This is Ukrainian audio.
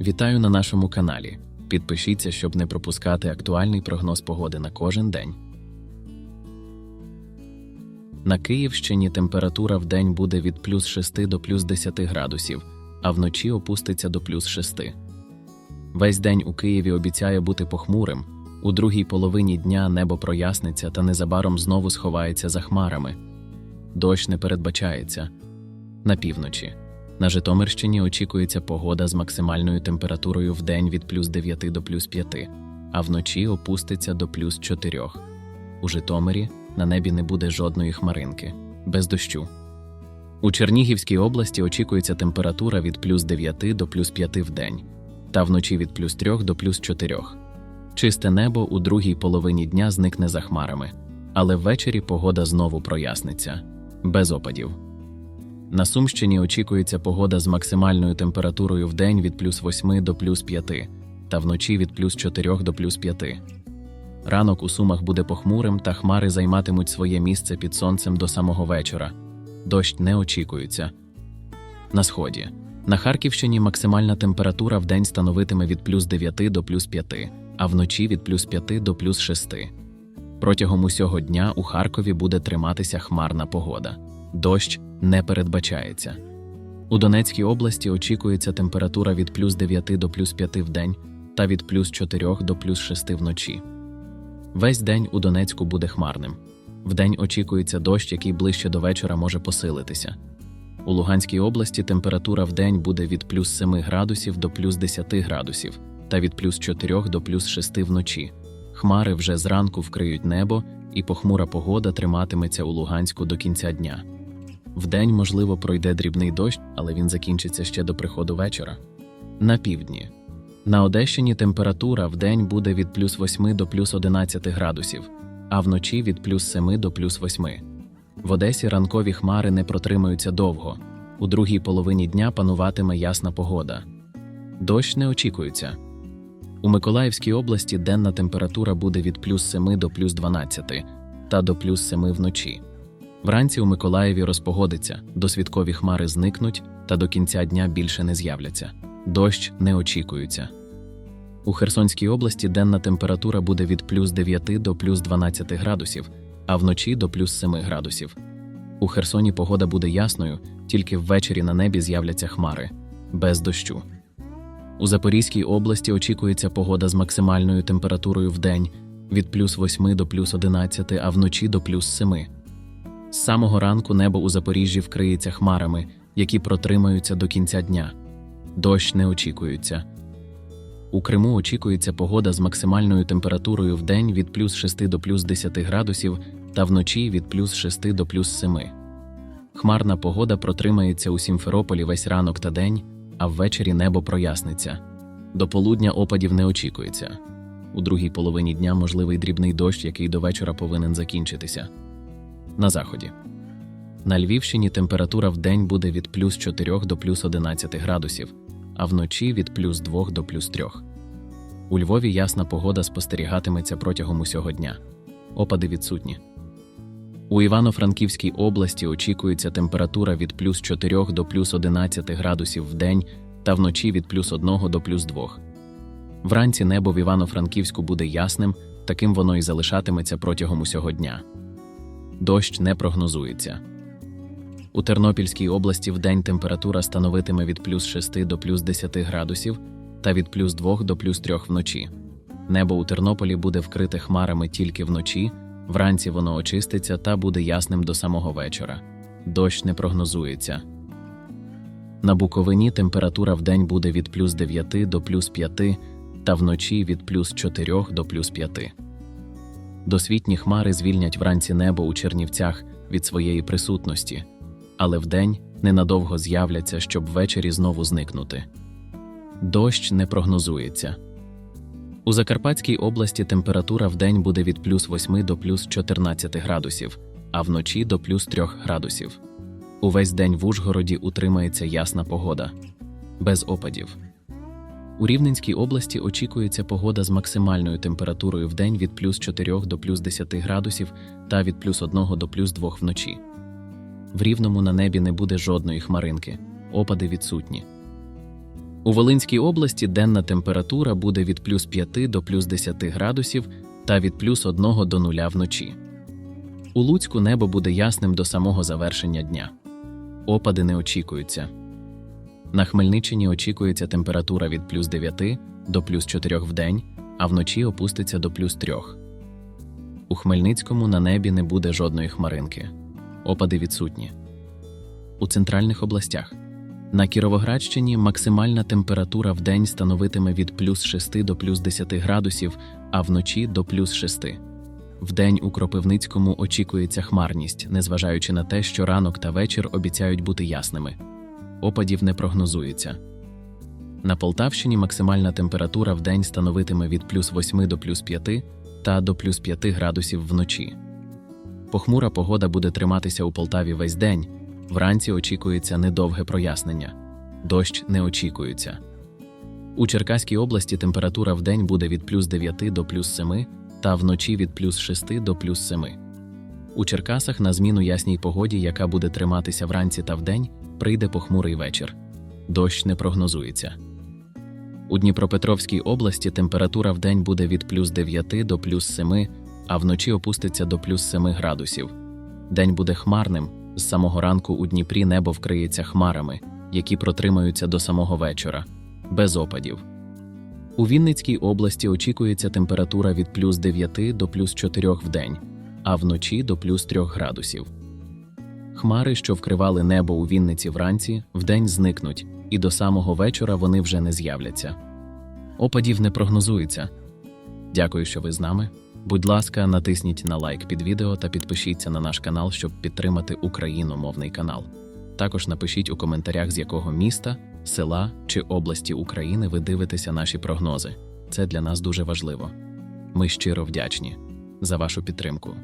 Вітаю на нашому каналі. Підпишіться, щоб не пропускати актуальний прогноз погоди на кожен день. На Київщині температура в день буде від плюс 6 до плюс 10 градусів, а вночі опуститься до плюс 6. Весь день у Києві обіцяє бути похмурим. У другій половині дня небо проясниться та незабаром знову сховається за хмарами. Дощ не передбачається. На півночі. На Житомирщині очікується погода з максимальною температурою в день від плюс 9 до плюс 5, а вночі опуститься до плюс 4. У Житомирі на небі не буде жодної хмаринки, без дощу. У Чернігівській області очікується температура від плюс 9 до плюс 5 в день, та вночі від плюс 3 до плюс 4. Чисте небо у другій половині дня зникне за хмарами, але ввечері погода знову проясниться, без опадів. На Сумщині очікується погода з максимальною температурою в день від плюс 8 до плюс 5, та вночі від плюс 4 до плюс 5. Ранок у Сумах буде похмурим, та хмари займатимуть своє місце під сонцем до самого вечора. Дощ не очікується. На сході. На Харківщині максимальна температура в день становитиме від плюс 9 до плюс 5, а вночі від плюс 5 до плюс 6. Протягом усього дня у Харкові буде триматися хмарна погода. Дощ не передбачається. У Донецькій області очікується температура від плюс 9 до плюс 5 в день та від плюс 4 до плюс 6 вночі. Весь день у Донецьку буде хмарним. Вдень очікується дощ, який ближче до вечора може посилитися. У Луганській області температура в день буде від плюс 7 градусів до плюс 10 градусів та від плюс 4 до плюс 6 вночі. Хмари вже зранку вкриють небо, і похмура погода триматиметься у Луганську до кінця дня. Вдень, можливо, пройде дрібний дощ, але він закінчиться ще до приходу вечора. На півдні. На Одещині температура вдень буде від плюс 8 до плюс 11 градусів, а вночі від плюс 7 до плюс 8. В Одесі ранкові хмари не протримаються довго. У другій половині дня пануватиме ясна погода. Дощ не очікується. У Миколаївській області денна температура буде від плюс 7 до плюс 12 та до плюс 7 вночі. Вранці у Миколаєві розпогодиться, досвідкові хмари зникнуть та до кінця дня більше не з'являться. Дощ не очікується. У Херсонській області денна температура буде від плюс 9 до плюс 12 градусів, а вночі до плюс 7 градусів. У Херсоні погода буде ясною, тільки ввечері на небі з'являться хмари без дощу. У Запорізькій області очікується погода з максимальною температурою в день від плюс 8 до плюс 11, а вночі до плюс 7. З самого ранку небо у Запоріжжі вкриється хмарами, які протримаються до кінця дня. Дощ не очікується. У Криму очікується погода з максимальною температурою в день від плюс 6 до плюс 10 градусів та вночі від плюс 6 до плюс 7. Хмарна погода протримається у Сімферополі весь ранок та день, а ввечері небо проясниться. До полудня опадів не очікується. У другій половині дня можливий дрібний дощ, який до вечора повинен закінчитися. На заході. На Львівщині температура в день буде від плюс 4 до плюс 11 градусів, а вночі від плюс 2 до плюс 3. У Львові ясна погода спостерігатиметься протягом усього дня. Опади відсутні. У Івано-Франківській області очікується температура від плюс 4 до плюс 11 градусів в день та вночі від плюс 1 до плюс 2. Вранці небо в Івано-Франківську буде ясним, таким воно і залишатиметься протягом усього дня. Дощ не прогнозується. У Тернопільській області вдень температура становитиме від плюс 6 до плюс 10 градусів та від плюс 2 до плюс 3 вночі. Небо у Тернополі буде вкрите хмарами тільки вночі, вранці воно очиститься та буде ясним до самого вечора. Дощ не прогнозується. На Буковині температура вдень буде від плюс 9 до плюс 5 та вночі від плюс 4 до плюс 5. Досвітні хмари звільнять вранці небо у Чернівцях від своєї присутності, але вдень ненадовго з'являться, щоб ввечері знову зникнути. Дощ не прогнозується. У Закарпатській області температура вдень буде від плюс 8 до плюс 14 градусів, а вночі до плюс 3 градусів. Увесь день в Ужгороді утримається ясна погода, без опадів. У Рівненській області очікується погода з максимальною температурою в день від плюс 4 до плюс 10 градусів та від плюс 1 до плюс 2 вночі. В Рівному на небі не буде жодної хмаринки, опади відсутні. У Волинській області денна температура буде від плюс 5 до плюс 10 градусів та від плюс 1 до 0 вночі. У Луцьку небо буде ясним до самого завершення дня. Опади не очікуються. На Хмельниччині очікується температура від плюс 9 до плюс 4 в день, а вночі опуститься до плюс 3. У Хмельницькому на небі не буде жодної хмаринки. Опади відсутні. У центральних областях. На Кіровоградщині максимальна температура в день становитиме від плюс 6 до плюс 10 градусів, а вночі до плюс 6. Вдень у Кропивницькому очікується хмарність, незважаючи на те, що ранок та вечір обіцяють бути ясними. Опадів не прогнозується. На Полтавщині максимальна температура в день становитиме від плюс 8 до плюс 5 та до плюс 5 градусів вночі. Похмура погода буде триматися у Полтаві весь день. Вранці очікується недовге прояснення. Дощ не очікується. У Черкаській області температура в день буде від плюс 9 до плюс 7 та вночі від плюс 6 до плюс 7. У Черкасах на зміну ясній погоді, яка буде триматися вранці та вдень, прийде похмурий вечір. Дощ не прогнозується. У Дніпропетровській області температура в день буде від плюс 9 до плюс 7, а вночі опуститься до плюс 7 градусів. День буде хмарним. З самого ранку у Дніпрі небо вкриється хмарами, які протримаються до самого вечора, без опадів. У Вінницькій області очікується температура від плюс 9 до плюс 4 в день, а вночі до плюс 3 градусів. Хмари, що вкривали небо у Вінниці вранці, вдень зникнуть, і до самого вечора вони вже не з'являться. Опадів не прогнозується. Дякую, що ви з нами. Будь ласка, натисніть на лайк під відео та підпишіться на наш канал, щоб підтримати україномовний канал. Також напишіть у коментарях, з якого міста, села чи області України ви дивитеся наші прогнози. Це для нас дуже важливо. Ми щиро вдячні за вашу підтримку.